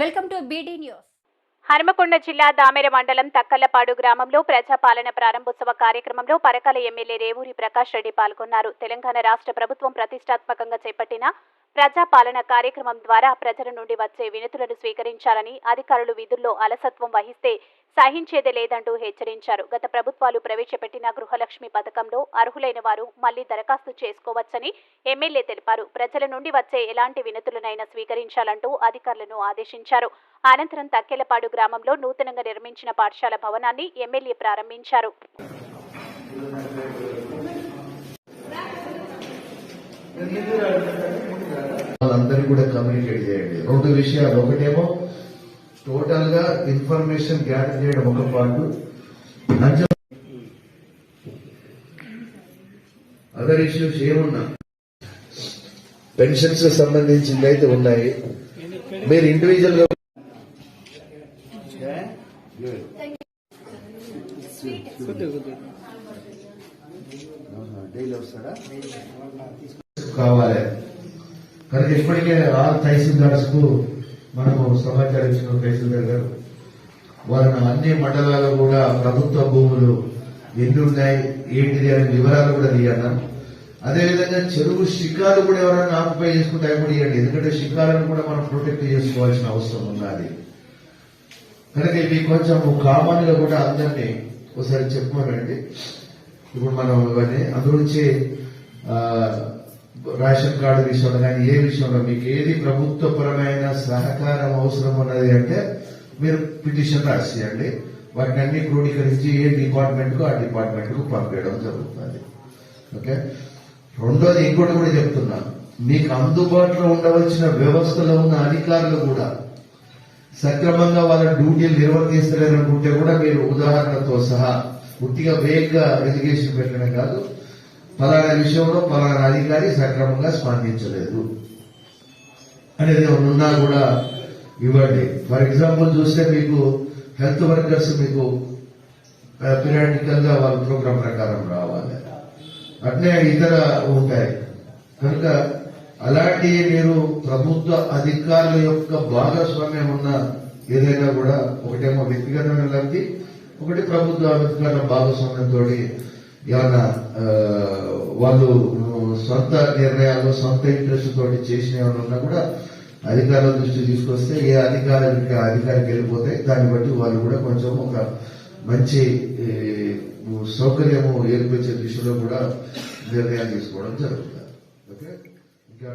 Welcome to BD news. Hanamkonda జిల్లా దామెర మండలం తక్కలపాడు గ్రామంలో ప్రజాపాలన ప్రారంభోత్సవ కార్యక్రమంలో పరకాల ఎమ్మెల్యే రేవూరి ప్రకాష్ రెడ్డి పాల్గొన్నారు. తెలంగాణ రాష్ట్ర ప్రభుత్వం ప్రతిష్టాత్మకంగా చేపట్టిన ప్రజాపాలన కార్యక్రమం ద్వారా ప్రజల నుండి వచ్చే వినతులను స్వీకరించాలని అధికారులు విధుల్లో అలసత్వం వహిస్తే సహించేదే లేదంటూ హెచ్చరించారు. గత ప్రభుత్వాలు ప్రవేశపెట్టిన గృహలక్ష్మి పథకంలో అర్హులైన వారు మళ్ళీ దరఖాస్తు చేసుకోవచ్చని ఎమ్మెల్యే తెలిపారు. ప్రజల నుండి వచ్చే ఎలాంటి వినతులనైనా స్వీకరించాలంటూ అధికారులను ఆదేశించారు. అనంతరం తక్కెలపాడు గ్రామంలో నూతనంగా నిర్మించిన పాఠశాల భవనాన్ని ఎమ్మెల్యే ప్రారంభించారు. వాళ్ళందరికీ కూడా కమ్యూనికేట్ చేయండి. రెండు విషయాలు. ఒకటేమో టోటల్గా ఇన్ఫర్మేషన్ గ్యాదర్ చేయడం ఒక పార్ట్ అదర్ ఇష్యూస్ ఏమున్నా? పెన్షన్స్ సంబంధించింది అయితే ఉన్నాయి. మీరు ఇండివిజువల్గా కావాలి. కనుక ఇప్పటికే ఆ తహసీల్దార్స్కు మనము సమాచారం ఇచ్చిన తహసీల్దార్ గారు వారిని అన్ని మండలాల్లో కూడా ప్రభుత్వ భూములు ఎన్ని ఉన్నాయి ఏంటిది అనే వివరాలు కూడా తీయన్నా అదేవిధంగా చెరువు శిఖాలు కూడా ఎవరైనా ఆక్యుపై చేసుకుంటే కూడా ఇవ్వండి. ఎందుకంటే శిఖాలను కూడా మనం ప్రొటెక్ట్ చేసుకోవాల్సిన అవసరం ఉన్నది కనుక ఇవి కొంచెం కామన్గా కూడా అందరినీ ఒకసారి చెప్పమనండి ఇప్పుడు మనం ఇవన్నీ అందులోంచి రేషన్ కార్డు విషయంలో కానీ ఏ విషయంలో మీకు ఏది ప్రభుత్వపరమైన సహకారం అవసరం ఉన్నది అంటే మీరు పిటిషన్ రాసేయండి. వాటిని అన్ని క్రోడీకరించి ఏ డిపార్ట్మెంట్కు ఆ డిపార్ట్మెంట్కు పంపించడం జరుగుతుంది. ఓకే? రెండోది ఇంకోటి కూడా చెప్తున్నా. మీకు అందుబాటులో ఉండవలసిన వ్యవస్థలో ఉన్న అధికారులు కూడా సక్రమంగా వాళ్ళ డ్యూటీలు నిర్వర్తిస్తలేరనుకుంటే కూడా మీరు ఉదాహరణతో సహా పూర్తిగా వేగ్గా ఎడ్యుకేషన్ పెట్టడమే కాదు ఫలానా విషయంలో ఫలానా అధికారి సక్రమంగా స్పందించలేదు. అనేది ఉన్నా కూడా ఇవ్వండి. ఫర్ ఎగ్జాంపుల్ చూస్తే మీకు హెల్త్ వర్కర్స్ మీకు పీరియాడికల్గా వాళ్ళ ప్రోగ్రామ్ ప్రకారం రావాలి. అట్నే ఇతర ఉంటాయి. కనుక అలాంటి మీరు ప్రభుత్వ అధికారుల యొక్క భాగస్వామ్యం ఉన్న ఏదైనా కూడా ఒకటేమో వ్యక్తిగతమైన లబ్ధి ఒకటి ప్రభుత్వ అధికారుల భాగస్వామ్యంతో ఏమన్నా వాళ్ళు సొంత నిర్ణయాలు సొంత ఇంట్రెస్ట్ తోటి చేసిన ఏమైనా ఉన్నా కూడా అధికారుల దృష్టి తీసుకొస్తే ఏ అధికారికి అధికారికి వెళ్ళిపోతే దాన్ని బట్టి వాళ్ళు కూడా కొంచెం ఒక మంచి సౌకర్యము ఏర్పరిచే దిశలో కూడా నిర్ణయాలు తీసుకోవడం జరుగుతుంది. ఓకే? ఇంకా